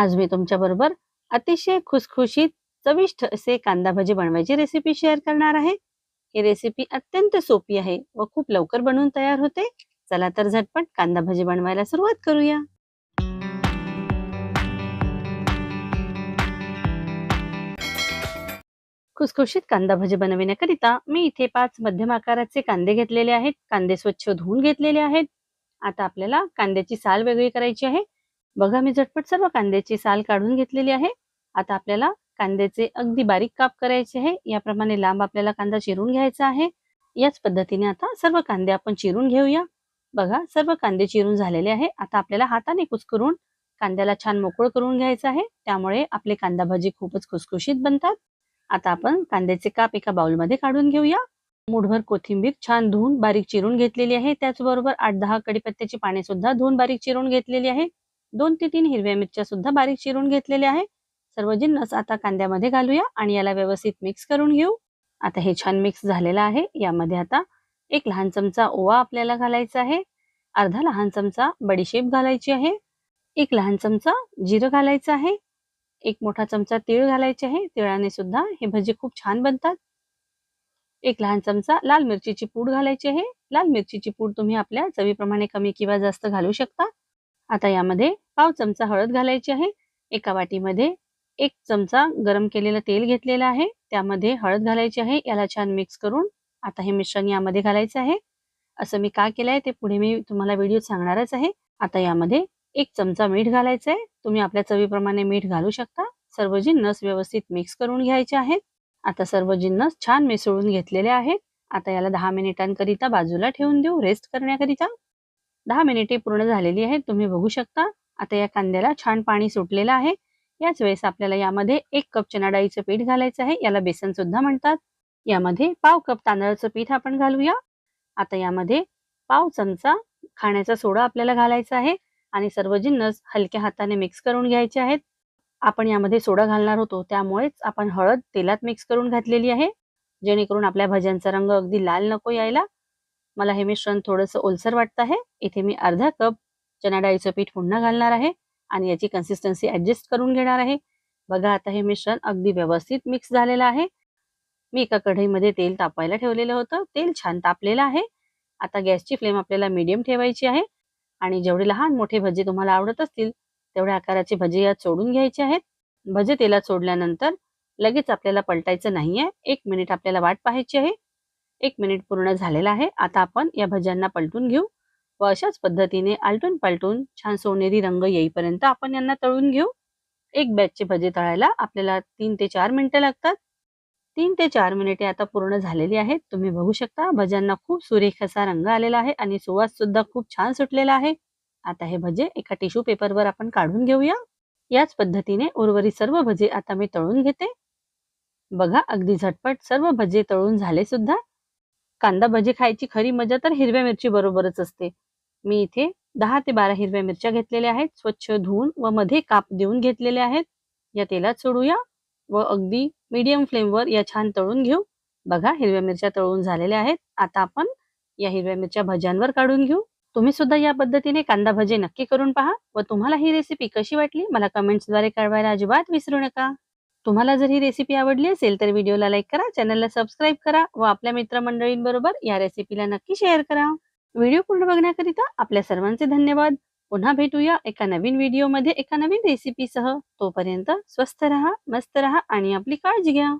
आज मी तुमच्याबरोबर अतिशय खुसखुशीत चविष्ट असे कांदा भजी बनवायची रेसिपी शेअर करणार आहे. ही रेसिपी अत्यंत सोपी आहे व खूप लवकर बनवून तयार होते. चला तर झटपट कांदा भजी बनवायला सुरुवात करूया. खुसखुशीत कांदा भजी बनविण्याकरिता मी इथे पाच मध्यम आकाराचे कांदे घेतलेले आहेत. कांदे स्वच्छ धुवून घेतलेले आहेत. आता आपल्याला कांद्याची साल वेगळी करायची आहे. बघा मी झटपट सर्व कांद्याची साल काढून घेतलेली आहे. आता आपल्याला कांद्याचे अगदी बारीक काप करायचे आहे. याप्रमाणे लांब आपल्याला कांदा चिरून घ्यायचा आहे. याच पद्धतीने आता सर्व कांदे आपण चिरून घेऊया. बघा सर्व कांदे चिरून झालेले आहे. आता आपल्याला हाताने कुचकरून कांद्याला छान मोकळ करून घ्यायचं आहे. त्यामुळे आपले कांदा भाजी खूपच खुसखुशीत बनतात. आता आपण कांद्याचे काप एका बाउलमध्ये काढून घेऊया. मुठभर कोथिंबीर छान धुवून बारीक चिरून घेतलेली आहे. त्याचबरोबर आठ दहा कडीपत्त्याची पाने सुद्धा धुवून बारीक चिरून घेतलेली आहे. दोन ते तीन हिरव्या मिरच्या सुद्धा बारीक चिरून घेतलेल्या आहे. सर्व जिन्नस आता कांद्यामध्ये घालूया आणि याला व्यवस्थित मिक्स करून घेऊ. आता हे छान मिक्स झालेलं आहे. यामध्ये आता एक लहान चमचा ओवा आपल्याला घालायचा आहे. अर्धा लहान चमचा बडीशेप घालायची आहे. एक लहान चमचा जिरं घालायचं आहे. एक मोठा चमचा तीळ घालायचे आहे. तिळाने सुद्धा हे भजी खूप छान बनतात. एक लहान चमचा लाल मिरचीची पूड घालायची आहे. लाल मिरचीची पूड तुम्ही आपल्या चवीप्रमाणे कमी किंवा जास्त घालू शकता. आता यामध्ये पाव चमचा हळद घालायची आहे. एका वाटीमध्ये एक चमचा गरम केलेलं तेल घेतलेलं आहे. त्यामध्ये हळद घालायची आहे. याला छान मिक्स करून आता हे मिश्रण यामध्ये घालायचं आहे. असं मी का केलंय ते पुढे मी तुम्हाला व्हिडिओ सांगणारच आहे. आता यामध्ये एक चमचा मीठ घालायचं आहे तुम्ही आपल्या चवीप्रमाणे मीठ घालू शकता. सर्व जिन्नस व्यवस्थित मिक्स करून घ्यायचे आहेत. आता सर्व जिन्नस छान मिसळून घेतलेले आहेत. आता याला दहा मिनिटांकरिता बाजूला ठेवून देऊ. रेस्ट करण्याकरिता दहा मिनिटे पूर्ण झालेली आहेत. तुम्ही बघू शकता. आता या कांद्याला छान पाणी सुटलेलं आहे. याच वेळेस आपल्याला यामध्ये एक कप चना डाळीचं पीठ घालायचं आहे. याला बेसन सुद्धा म्हणतात. यामध्ये पाव कप तांदळाचं पीठ आपण घालूया. आता यामध्ये पाव चमचा खाण्याचा सोडा आपल्याला घालायचा आहे. आणि सर्व जिन्नस हलक्या हाताने मिक्स करून घ्यायचे आहेत. आपण यामध्ये सोडा घालणार होतो. त्यामुळेच आपण हळद तेलात मिक्स करून घातलेली आहे. जेणेकरून आपल्या भज्यांचा रंग अगदी लाल नको यायला. मला हे मिश्रण थोडंसं ओलसर वाटतं आहे. इथे मी अर्धा कप चना डाळीचं पीठ पुन्हा घालणार आहे आणि याची कन्सिस्टन्सी ॲडजस्ट करून घेणार आहे. बघा आता हे मिश्रण अगदी व्यवस्थित मिक्स झालेलं आहे. मी एका कढईमध्ये तेल तापायला ठेवलेलं होतं. तेल छान तापलेलं आहे. आता गॅसची फ्लेम आपल्याला मीडियम ठेवायची आहे आणि जेवढे लहान मोठे भजे तुम्हाला आवडत असतील तेवढ्या आकाराचे भजे यात सोडून घ्यायचे आहेत. भजे तेलात सोडल्यानंतर लगेच आपल्याला पलटायचं नाहीये. एक मिनिट आपल्याला वाट पाहायची आहे. एक मिनिट पूर्ण झालेला आहे. आता आपण या भज्यांना पलटून घेऊ व अशाच पद्धतीने आलटून पलटून छान सोनेरी रंग येईपर्यंत आपण यांना तळून घेऊ. एक बॅचचे भजे तळायला आपल्याला तीन ते चार मिनिटं लागतात. तीन ते चार मिनिटे आता पूर्ण झालेली आहेत. तुम्ही बघू शकता भज्यांना खूप सुरेख असा रंग आलेला आहे आणि सुवास सुद्धा खूप छान सुटलेला आहे. आता हे भजे एका टिश्यू पेपरवर आपण काढून घेऊया. याच पद्धतीने उर्वरित सर्व भजे आता मी तळून घेते. बघा अगदी झटपट सर्व भजे तळून झाले सुद्धा. कांदा भजी खायची खरी मजा तर हिरव्या मिरची बरोबरच असते. मी इथे दहा ते बारा हिरव्या मिरच्या घेतलेल्या आहेत स्वच्छ धुवून व मध्ये काप देऊन घेतलेल्या आहेत. या तेलात सोडूया व अगदी मीडियम फ्लेमवर या छान तळून घेऊ. बघा हिरव्या मिरच्या तळून झालेल्या आहेत. आता आपण या हिरव्या मिरच्या भज्यांवर काढून घेऊ. तुम्ही सुद्धा या पद्धतीने कांदा भजे नक्की करून पहा व तुम्हाला ही रेसिपी कशी वाटली मला कमेंट्सद्वारे कळवायला अजिबात विसरू नका. तुम्हाला जर ही रेसिपी आवडली असेल तर व्हिडिओला लाईक करा चॅनलला सबस्क्राईब करा व आपल्या मित्रमंडळींबरोबर या रेसिपीला नक्की शेअर करा. व्हिडिओ पूर्ण बघण्याकरिता आपल्या सर्वांचे धन्यवाद. पुन्हा भेटूया एका नवीन व्हिडिओमध्ये एका नवीन रेसिपीसह तोपर्यंत स्वस्थ रहा मस्त रहा आणि आपली काळजी घ्या.